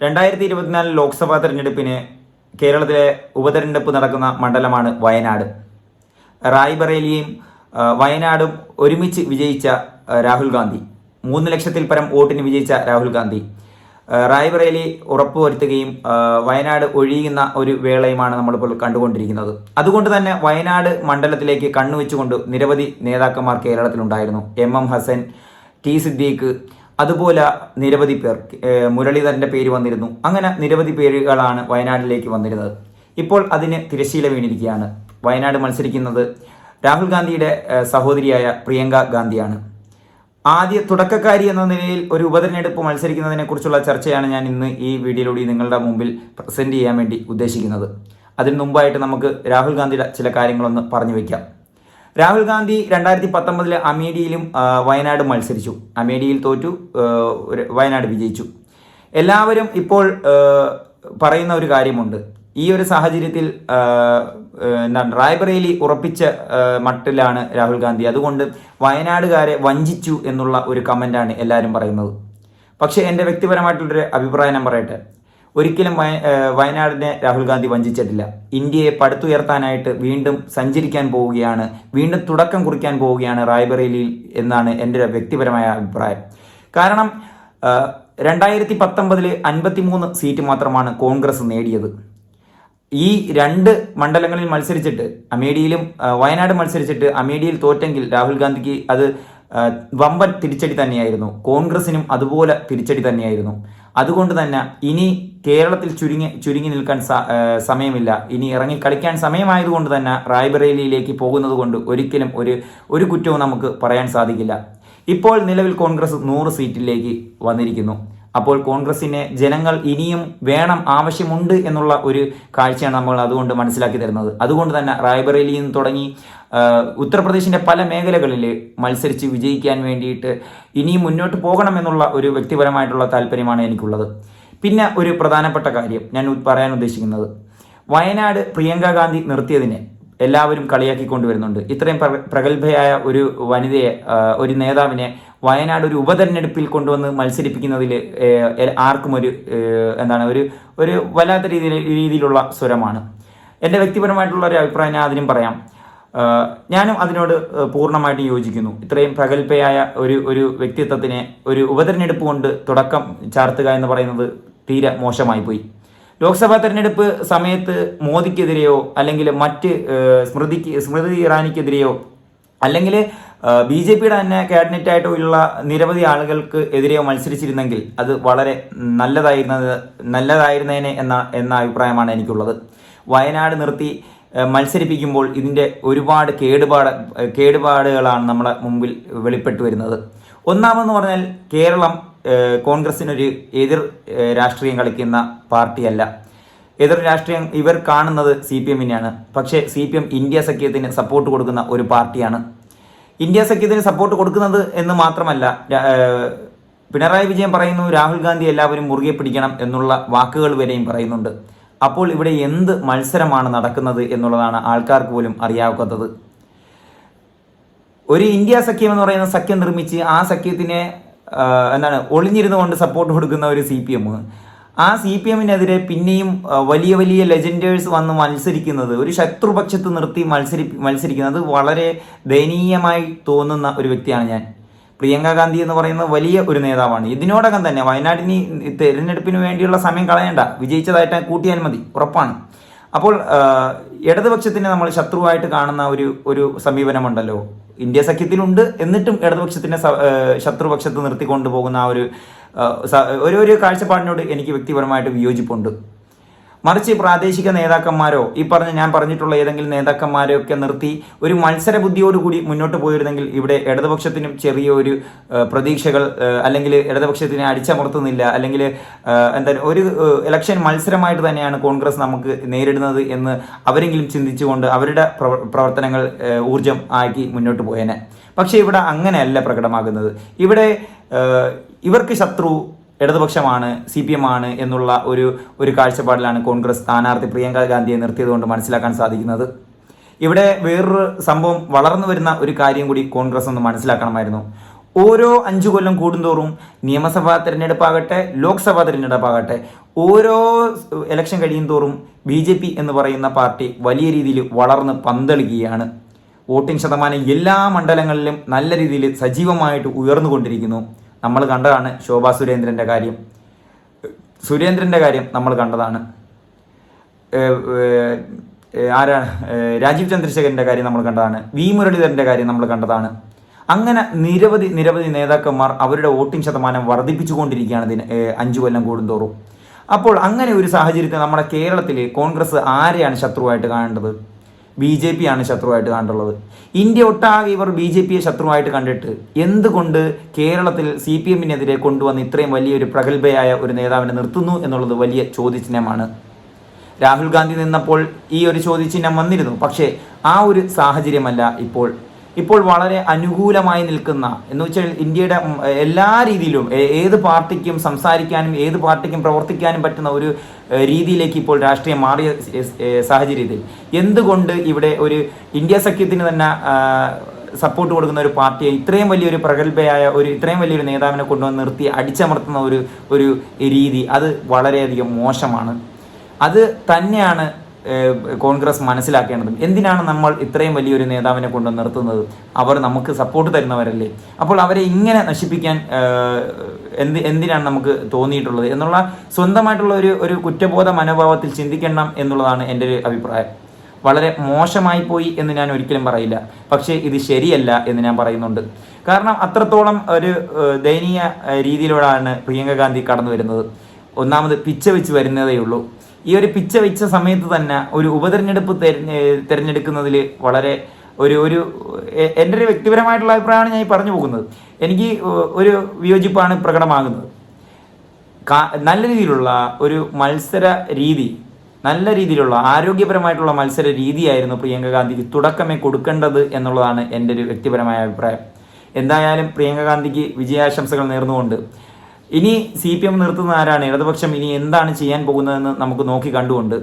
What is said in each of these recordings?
രണ്ടായിരത്തി ഇരുപത്തിനാല് ലോക്സഭാ തെരഞ്ഞെടുപ്പിന് കേരളത്തിലെ ഉപതെരഞ്ഞെടുപ്പ് നടക്കുന്ന മണ്ഡലമാണ് വയനാട്. റായ്ബറേലിയും വയനാടും ഒരുമിച്ച് വിജയിച്ച രാഹുൽ ഗാന്ധി. മൂന്ന് ലക്ഷത്തിൽ പരം വോട്ടിന് വിജയിച്ച രാഹുൽ ഗാന്ധി. റായ്ബറേലി ഉറപ്പുവരുത്തുകയും വയനാട് ഒഴിയുന്ന ഒരു വേളയുമാണ് നമ്മളിപ്പോൾ കണ്ടുകൊണ്ടിരിക്കുന്നത്. അതുകൊണ്ട് തന്നെ വയനാട് മണ്ഡലത്തിലേക്ക് കണ്ണുവെച്ചുകൊണ്ട് നിരവധി നേതാക്കന്മാർ കേരളത്തിലുണ്ടായിരുന്നു. M M Hassan T Siddique അതുപോലെ നിരവധി പേർ മുരളീധരന്റെ പേര് വന്നിരുന്നു. അങ്ങനെ നിരവധി പേരുകളാണ് വയനാട്ടിലേക്ക് വന്നിരുന്നത്. ഇപ്പോൾ അതിന് തിരശീല വീണിരിക്കുകയാണ്. വയനാട് മത്സരിക്കുന്നത് രാഹുൽ ഗാന്ധിയുടെ സഹോദരിയായ പ്രിയങ്ക ഗാന്ധിയാണ്. ആദ്യ തുടക്കക്കാരി എന്ന നിലയിൽ ഒരു ഉപതെരഞ്ഞെടുപ്പ് മത്സരിക്കുന്നതിനെ കുറിച്ചുള്ള ചർച്ചയാണ് ഞാൻ ഇന്ന് ഈ വീഡിയോയിലൂടെ നിങ്ങളുടെ മുമ്പിൽ പ്രസന്റ് ചെയ്യാൻ വേണ്ടി ഉദ്ദേശിക്കുന്നത്. അതിനു മുമ്പായിട്ട് നമുക്ക് രാഹുൽ ഗാന്ധിയുടെ ചില കാര്യങ്ങളൊന്ന് പറഞ്ഞു വയ്ക്കാം രാഹുൽ ഗാന്ധി രണ്ടായിരത്തി പത്തൊമ്പതിൽ അമേഠിയിലും വയനാട് മത്സരിച്ചു. അമേഠിയിൽ തോറ്റു വയനാട് വിജയിച്ചു. എല്ലാവരും ഇപ്പോൾ പറയുന്ന ഒരു കാര്യമുണ്ട്. ഈ ഒരു സാഹചര്യത്തിൽ എന്താണ് റായ്ബറേലി ഉറപ്പിച്ച മട്ടിലാണ് രാഹുൽ ഗാന്ധി. അതുകൊണ്ട് വയനാടുകാരെ വഞ്ചിച്ചു എന്നുള്ള ഒരു കമന്റാണ് എല്ലാവരും പറയുന്നത്. പക്ഷേ എന്റെ വ്യക്തിപരമായിട്ടുള്ളൊരു അഭിപ്രായം ഞാൻ പറയട്ടെ. ഒരിക്കലും വയ വയനാടിനെ രാഹുൽ ഗാന്ധി വഞ്ചിച്ചിട്ടില്ല. ഇന്ത്യയെ പടുത്തുയർത്താനായിട്ട് വീണ്ടും സഞ്ചരിക്കാൻ പോവുകയാണ്. വീണ്ടും തുടക്കം കുറിക്കാൻ പോവുകയാണ് റായ്ബറേലിയിൽ എന്നാണ് എന്റെ ഒരു വ്യക്തിപരമായ അഭിപ്രായം. കാരണം രണ്ടായിരത്തി പത്തൊമ്പതിൽ അൻപത്തിമൂന്ന് സീറ്റ് മാത്രമാണ് കോൺഗ്രസ് നേടിയത്. ഈ രണ്ട് മണ്ഡലങ്ങളിൽ മത്സരിച്ചിട്ട് അമേഡിയിലും വയനാട് മത്സരിച്ചിട്ട് അമേഡിയിൽ തോറ്റെങ്കിൽ രാഹുൽ ഗാന്ധിക്ക് അത് വമ്പൻ തിരിച്ചടി തന്നെയായിരുന്നു. കോൺഗ്രസിനും അതുപോലെ തിരിച്ചടി തന്നെയായിരുന്നു. അതുകൊണ്ട് തന്നെ ഇനി കേരളത്തിൽ ചുരുങ്ങി ചുരുങ്ങി നിൽക്കാൻ സമയമില്ല. ഇനി ഇറങ്ങി കളിക്കാൻ സമയമായതുകൊണ്ട് തന്നെ റായ്ബറേലിയിലേക്ക് പോകുന്നത് കൊണ്ട് ഒരിക്കലും ഒരു ഒരു കുറ്റവും നമുക്ക് പറയാൻ സാധിക്കില്ല. ഇപ്പോൾ നിലവിൽ കോൺഗ്രസ് നൂറ് സീറ്റിലേക്ക് വന്നിരിക്കുന്നു. അപ്പോൾ കോൺഗ്രസിനെ ജനങ്ങൾ ഇനിയും വേണം ആവശ്യമുണ്ട് എന്നുള്ള ഒരു കാഴ്ചയാണ് നമ്മൾ അതുകൊണ്ട് മനസ്സിലാക്കി തരുന്നത്. അതുകൊണ്ട് തന്നെ റായ്ബറേലിയിൽ നിന്ന് തുടങ്ങി ഉത്തർപ്രദേശിന്റെ പല മേഖലകളിൽ മത്സരിച്ച് വിജയിക്കാൻ വേണ്ടിയിട്ട് ഇനിയും മുന്നോട്ട് പോകണം എന്നുള്ള ഒരു വ്യക്തിപരമായിട്ടുള്ള താല്പര്യമാണ് എനിക്കുള്ളത്. പിന്നെ ഒരു പ്രധാനപ്പെട്ട കാര്യം ഞാൻ പറയാൻ ഉദ്ദേശിക്കുന്നത്. വയനാട് പ്രിയങ്ക ഗാന്ധി നിർത്തിയതിനെ എല്ലാവരും കളിയാക്കി കൊണ്ടുവരുന്നുണ്ട് ഇത്രയും പ്ര- പ്രഗത്ഭയായ ഒരു വനിതയെ ഒരു നേതാവിനെ വയനാട് ഒരു ഉപതെരഞ്ഞെടുപ്പിൽ കൊണ്ടുവന്ന് മത്സരിപ്പിക്കുന്നതിൽ ആർക്കും ഒരു എന്താണ് ഒരു ഒരു വല്ലാത്ത രീതിയിൽ രീതിയിലുള്ള സ്വരമാണ്. എന്റെ വ്യക്തിപരമായിട്ടുള്ള ഒരു അഭിപ്രായം ഞാൻ അതിനും പറയാം. ഞാനും അതിനോട് പൂർണമായിട്ടും യോജിക്കുന്നു. ഇത്രയും പ്രഗത്ഭയായ ഒരു ഒരു വ്യക്തിത്വത്തിനെ ഒരു ഉപതെരഞ്ഞെടുപ്പ് കൊണ്ട് തുടക്കം ചാർത്തുക എന്ന് പറയുന്നത് തീരെ മോശമായി പോയി. ലോക്സഭാ തെരഞ്ഞെടുപ്പ് സമയത്ത് മോദിക്കെതിരെയോ അല്ലെങ്കിൽ മറ്റ് സ്മൃതിക്ക് സ്മൃതി ഇറാനിക്കെതിരെയോ അല്ലെങ്കിൽ ബി ജെ പിയുടെ തന്നെ ക്യാബിനറ്റ് ആയിട്ട് നിരവധി ആളുകൾക്ക് എതിരെ മത്സരിച്ചിരുന്നെങ്കിൽ അത് വളരെ നല്ലതായിരുന്നത് നല്ലതായിരുന്നേനെ എന്ന എന്ന അഭിപ്രായമാണ് എനിക്കുള്ളത്. വയനാട് നിർത്തി മത്സരിപ്പിക്കുമ്പോൾ ഇതിന്റെ ഒരുപാട് കേടുപാട് കേടുപാടുകളാണ് നമ്മളെ മുമ്പിൽ വെളിപ്പെട്ടു വരുന്നത്. ഒന്നാമെന്ന് പറഞ്ഞാൽ കേരളം കോൺഗ്രസിനൊരു എതിർ രാഷ്ട്രീയം കളിക്കുന്ന പാർട്ടിയല്ല. എതിർ രാഷ്ട്രീയം ഇവർ കാണുന്നത് സി പി എമ്മിനെയാണ്. പക്ഷേ സി പി എം ഇന്ത്യ സഖ്യത്തിന് സപ്പോർട്ട് കൊടുക്കുന്ന ഒരു പാർട്ടിയാണ് ഇന്ത്യ സഖ്യത്തിന് സപ്പോർട്ട് കൊടുക്കുന്നത് എന്ന് മാത്രമല്ല പിണറായി വിജയൻ പറയുന്നു രാഹുൽ ഗാന്ധി എല്ലാവരും മുറുകെ പിടിക്കണം എന്നുള്ള വാക്കുകൾ വരെയും പറയുന്നുണ്ട്. അപ്പോൾ ഇവിടെ എന്ത് മത്സരമാണ് നടക്കുന്നത് എന്നുള്ളതാണ് ആൾക്കാർക്ക് പോലും അറിയാവുന്നത്. ഒരു ഇന്ത്യ സഖ്യം എന്ന് പറയുന്ന സഖ്യം നിർമ്മിച്ച് ആ സഖ്യത്തിനെ എന്താണ് ഒളിഞ്ഞിരുന്നു കൊണ്ട് സപ്പോർട്ട് കൊടുക്കുന്ന ഒരു സി പി എം. ആ സി പി എമ്മിനെതിരെ പിന്നെയും വലിയ വലിയ ലെജൻഡേഴ്സ് വന്ന് മത്സരിക്കുന്നത് ഒരു ശത്രുപക്ഷത്ത് നിർത്തി മത്സരി മത്സരിക്കുന്നത് വളരെ ദയനീയമായി തോന്നുന്ന ഒരു വ്യക്തിയാണ് ഞാൻ. പ്രിയങ്ക ഗാന്ധി എന്ന് പറയുന്ന വലിയ ഒരു നേതാവാണ്. ഇതിനോടകം തന്നെ വയനാടിന് തെരഞ്ഞെടുപ്പിന് വേണ്ടിയുള്ള സമയം കളയണ്ട. വിജയിച്ചതായിട്ട് കൂട്ടിയാൽ മതി. ഉറപ്പാണ്. അപ്പോൾ ഇടതുപക്ഷത്തിനെ നമ്മൾ ശത്രുവായിട്ട് കാണുന്ന ഒരു ഒരു സമീപനമുണ്ടല്ലോ. ഇന്ത്യ സഖ്യത്തിലുണ്ട്. എന്നിട്ടും ഇടതുപക്ഷത്തിനെ ശത്രുപക്ഷത്ത് നിർത്തിക്കൊണ്ടു പോകുന്ന ആ ഒരു ഒരു ഒരു കാഴ്ചപ്പാടിനോട് എനിക്ക് വ്യക്തിപരമായിട്ട് വിയോജിപ്പുണ്ട്. മറിച്ച് പ്രാദേശിക നേതാക്കന്മാരോ ഈ പറഞ്ഞ ഞാൻ പറഞ്ഞിട്ടുള്ള ഏതെങ്കിലും നേതാക്കന്മാരെ ഒക്കെ നിർത്തി ഒരു മത്സര ബുദ്ധിയോടുകൂടി മുന്നോട്ട് പോയിരുന്നെങ്കിൽ ഇവിടെ ഇടതുപക്ഷത്തിനും ചെറിയൊരു പ്രതീക്ഷകൾ അല്ലെങ്കിൽ ഇടതുപക്ഷത്തിനെ അടിച്ചമർത്തുന്നില്ല അല്ലെങ്കിൽ എന്താ ഒരു ഇലക്ഷൻ മത്സരമായിട്ട് തന്നെയാണ് കോൺഗ്രസ് നമുക്ക് നേരിടുന്നത് എന്ന് അവരെങ്കിലും ചിന്തിച്ചുകൊണ്ട് അവരുടെ പ്രവർത്തനങ്ങൾ ഊർജം ആക്കി മുന്നോട്ട് പോയേനെ. പക്ഷേ ഇവിടെ അങ്ങനെയല്ല പ്രകടമാകുന്നത്. ഇവിടെ ഇവർക്ക് ശത്രു ഇടതുപക്ഷമാണ് സി പി എം ആണ് എന്നുള്ള ഒരു ഒരു കാഴ്ചപ്പാടിലാണ് കോൺഗ്രസ് സ്ഥാനാർത്ഥി പ്രിയങ്ക ഗാന്ധിയെ നിർത്തിയതുകൊണ്ട് മനസ്സിലാക്കാൻ സാധിക്കുന്നത്. ഇവിടെ വേറൊരു സംഭവം വളർന്നു വരുന്ന ഒരു കാര്യം കൂടി കോൺഗ്രസ് ഒന്ന് മനസ്സിലാക്കണമായിരുന്നു. ഓരോ അഞ്ചു കൊല്ലം കൂടുന്തോറും നിയമസഭാ തിരഞ്ഞെടുപ്പാകട്ടെ ലോക്സഭാ തിരഞ്ഞെടുപ്പാകട്ടെ ഓരോ ഇലക്ഷൻ കഴിയും തോറും ബി ജെ പി എന്ന് പറയുന്ന പാർട്ടി വലിയ രീതിയിൽ വളർന്ന് പന്തളിക്കുകയാണ്. വോട്ടിംഗ് ശതമാനം എല്ലാ മണ്ഡലങ്ങളിലും നല്ല രീതിയിൽ സജീവമായിട്ട് ഉയർന്നുകൊണ്ടിരിക്കുന്നു. നമ്മൾ കണ്ടതാണ് ശോഭാ സുരേന്ദ്രന്റെ കാര്യം. സുരേന്ദ്രന്റെ കാര്യം നമ്മൾ കണ്ടതാണ്. ആരാണ്? രാജീവ് ചന്ദ്രശേഖരന്റെ കാര്യം നമ്മൾ കണ്ടതാണ്. വി മുരളീധരന്റെ കാര്യം നമ്മൾ കണ്ടതാണ്. അങ്ങനെ നിരവധി നിരവധി നേതാക്കന്മാർ അവരുടെ വോട്ടിംഗ് ശതമാനം വർദ്ധിപ്പിച്ചുകൊണ്ടിരിക്കുകയാണ് ഇതിന് അഞ്ചു കൊല്ലം കൂടുന്തോറും. അപ്പോൾ അങ്ങനെ ഒരു സാഹചര്യത്തിൽ നമ്മുടെ കേരളത്തിൽ കോൺഗ്രസ് ആരെയാണ് ശത്രുവായിട്ട് കാണേണ്ടത്? ബി ജെ പി ആണ് ശത്രുവായിട്ട് കണ്ടുള്ളത് ഇന്ത്യ ഒട്ടാകെ ഇവർ ബി ജെ പിയെ ശത്രുവായിട്ട് കണ്ടിട്ട് എന്തുകൊണ്ട് കേരളത്തിൽ സി പി എമ്മിനെതിരെ കൊണ്ടുവന്ന് ഇത്രയും വലിയൊരു പ്രഗത്ഭയായ ഒരു നേതാവിനെ നിർത്തുന്നു എന്നുള്ളത് വലിയ ചോദ്യചിഹ്നമാണ്. രാഹുൽ ഗാന്ധി നിന്നപ്പോൾ ഈ ഒരു ചോദ്യചിഹ്നം വന്നിരുന്നു. പക്ഷേ ആ ഒരു സാഹചര്യമല്ല ഇപ്പോൾ ഇപ്പോൾ വളരെ അനുകൂലമായി നിൽക്കുന്ന എന്ന് വെച്ചാൽ ഇന്ത്യയുടെ എല്ലാ രീതിയിലും ഏത് പാർട്ടിക്കും സംസാരിക്കാനും ഏത് പാർട്ടിക്കും പ്രവർത്തിക്കാനും പറ്റുന്ന ഒരു രീതിയിലേക്ക് ഇപ്പോൾ രാഷ്ട്രീയം മാറിയ സാഹചര്യത്തിൽ. എന്തുകൊണ്ട് ഇവിടെ ഒരു ഇന്ത്യ സഖ്യത്തിന് തന്നെ സപ്പോർട്ട് കൊടുക്കുന്ന ഒരു പാർട്ടിയെ ഇത്രയും വലിയൊരു പ്രഗത്ഭയായ ഒരു ഇത്രയും വലിയൊരു നേതാവിനെ കൊണ്ടുവന്ന് നിർത്തി അടിച്ചമർത്തുന്ന ഒരു ഒരു രീതി അത് വളരെയധികം മോശമാണ്. അത് തന്നെയാണ് കോൺഗ്രസ് മനസ്സിലാക്കേണ്ടതും എന്തിനാണ് നമ്മൾ ഇത്രയും വലിയൊരു നേതാവിനെ കൊണ്ട് നിർത്തുന്നത്? അവർ നമുക്ക് സപ്പോർട്ട് തരുന്നവരല്ലേ? അപ്പോൾ അവരെ ഇങ്ങനെ നശിപ്പിക്കാൻ എന്ത് എന്തിനാണ് നമുക്ക് തോന്നിയിട്ടുള്ളത് എന്നുള്ള സ്വന്തമായിട്ടുള്ള ഒരു ഒരു കുറ്റബോധ മനോഭാവത്തിൽ ചിന്തിക്കണം എന്നുള്ളതാണ് എന്റെ ഒരു അഭിപ്രായം. വളരെ മോശമായി പോയി എന്ന് ഞാൻ ഒരിക്കലും പറയില്ല. പക്ഷേ ഇത് ശരിയല്ല എന്ന് ഞാൻ പറയുന്നുണ്ട്. കാരണം അത്രത്തോളം ഒരു ദയനീയ രീതിയിലൂടെയാണ് പ്രിയങ്ക ഗാന്ധി കടന്നു വരുന്നത് ഒന്നാമത് പിച്ച വെച്ച് വരുന്നതേ ഉള്ളൂ. ഈ ഒരു പിച്ച വെച്ച സമയത്ത് തന്നെ ഒരു ഉപതെരഞ്ഞെടുപ്പ് തെരഞ്ഞെ- തിരഞ്ഞെടുക്കുന്നതിൽ വളരെ ഒരു ഒരു എന്റെ ഒരു വ്യക്തിപരമായിട്ടുള്ള അഭിപ്രായമാണ് ഞാൻ ഈ പറഞ്ഞു പോകുന്നത്. എനിക്ക് ഒരു വിയോജിപ്പാണ് പ്രകടമാകുന്നത്. നല്ല രീതിയിലുള്ള ഒരു മത്സര രീതി നല്ല രീതിയിലുള്ള ആരോഗ്യപരമായിട്ടുള്ള മത്സര രീതിയായിരുന്നു പ്രിയങ്ക ഗാന്ധിക്ക് തുടക്കമേ കൊടുക്കേണ്ടത് എന്നുള്ളതാണ് എന്റെ ഒരു വ്യക്തിപരമായ അഭിപ്രായം. എന്തായാലും പ്രിയങ്ക ഗാന്ധിക്ക് വിജയാശംസകൾ നേർന്നുകൊണ്ട് ഇനി സി പി എം നിർത്തുന്ന ആരാണ്? ഇടതുപക്ഷം ഇനി എന്താണ് ചെയ്യാൻ പോകുന്നതെന്ന് നമുക്ക് നോക്കി കണ്ടുകൊണ്ട്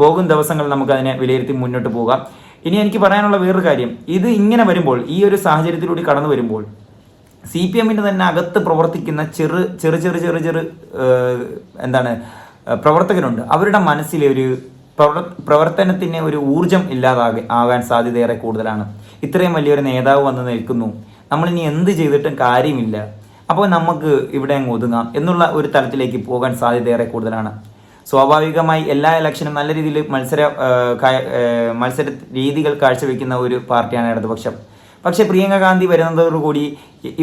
പോകും ദിവസങ്ങൾ നമുക്ക് അതിനെ വിലയിരുത്തി മുന്നോട്ട് പോകാം. ഇനി എനിക്ക് പറയാനുള്ള വേറൊരു കാര്യം. ഇത് ഇങ്ങനെ വരുമ്പോൾ ഈ ഒരു സാഹചര്യത്തിലൂടെ കടന്നു വരുമ്പോൾ സി പി എമ്മിന്റെ തന്നെ അകത്ത് പ്രവർത്തിക്കുന്ന ചെറു ചെറു ചെറു ചെറു ചെറു എന്താണ് പ്രവർത്തകരുണ്ട്. അവരുടെ മനസ്സിലെ ഒരു പ്രവർ പ്രവർത്തനത്തിന് ഒരു ഊർജം ഇല്ലാതാകെ ആകാൻ സാധ്യതയേറെ കൂടുതലാണ്. ഇത്രയും വലിയൊരു നേതാവ് വന്ന് നിൽക്കുന്നു. നമ്മളിനി എന്ത് ചെയ്തിട്ടും കാര്യമില്ല. അപ്പോൾ നമുക്ക് ഇവിടെ അങ്ങ് ഒതുങ്ങാം എന്നുള്ള ഒരു തലത്തിലേക്ക് പോകാൻ സാധ്യത ഏറെ കൂടുതലാണ്. സ്വാഭാവികമായി എല്ലാ ഇലക്ഷനും നല്ല രീതിയിൽ മത്സര മത്സര രീതികൾ കാഴ്ചവെക്കുന്ന ഒരു പാർട്ടിയാണ് ഇടതുപക്ഷം. പക്ഷേ പ്രിയങ്ക ഗാന്ധി വരുന്നതോടുകൂടി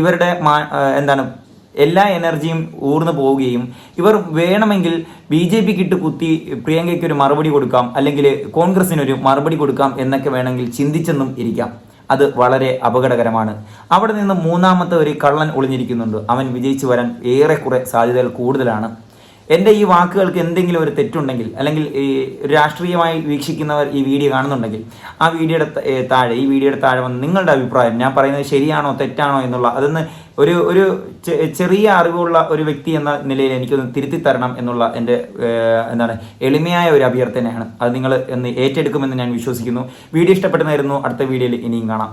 ഇവരുടെ എന്താണ് എല്ലാ എനർജിയും ഊർന്നു പോവുകയും ഇവർ വേണമെങ്കിൽ ബി ജെ പിക്ക് ഇട്ട് കുത്തി പ്രിയങ്കയ്ക്ക് ഒരു മറുപടി കൊടുക്കാം അല്ലെങ്കിൽ കോൺഗ്രസിനൊരു മറുപടി കൊടുക്കാം എന്നൊക്കെ വേണമെങ്കിൽ ചിന്തിച്ചെന്നും ഇരിക്കാം. അത് വളരെ അപകടകരമാണ്. അവിടെ നിന്ന് മൂന്നാമത്തെ ഒരു കള്ളൻ ഒളിഞ്ഞിരിക്കുന്നുണ്ട്. അവൻ വിജയിച്ചു വരാൻ ഏറെക്കുറെ സാധ്യതകൾ കൂടുതലാണ്. എന്റെ ഈ വാക്കുകൾക്ക് എന്തെങ്കിലും ഒരു തെറ്റുണ്ടെങ്കിൽ അല്ലെങ്കിൽ ഈ രാഷ്ട്രീയമായി വീക്ഷിക്കുന്നവർ ഈ വീഡിയോ കാണുന്നുണ്ടെങ്കിൽ ആ വീഡിയോയുടെ താഴെ ഈ വീഡിയോയുടെ താഴെ വന്ന് നിങ്ങളുടെ അഭിപ്രായം ഞാൻ പറയുന്നത് ശരിയാണോ തെറ്റാണോ എന്നുള്ള അതൊന്ന് ഒരു ഒരു ചെറിയ അറിവുള്ള ഒരു വ്യക്തി എന്ന നിലയിൽ എനിക്കൊന്ന് തിരുത്തി തരണം എന്നുള്ള എന്റെ എന്താണ് എളിമയായ ഒരു അഭ്യർത്ഥനയാണ്. അത് നിങ്ങൾ എന്ന് ഏറ്റെടുക്കുമെന്ന് ഞാൻ വിശ്വസിക്കുന്നു. വീഡിയോ ഇഷ്ടപ്പെടുന്നതായിരുന്നു അടുത്ത വീഡിയോയിൽ ഇനിയും കാണാം.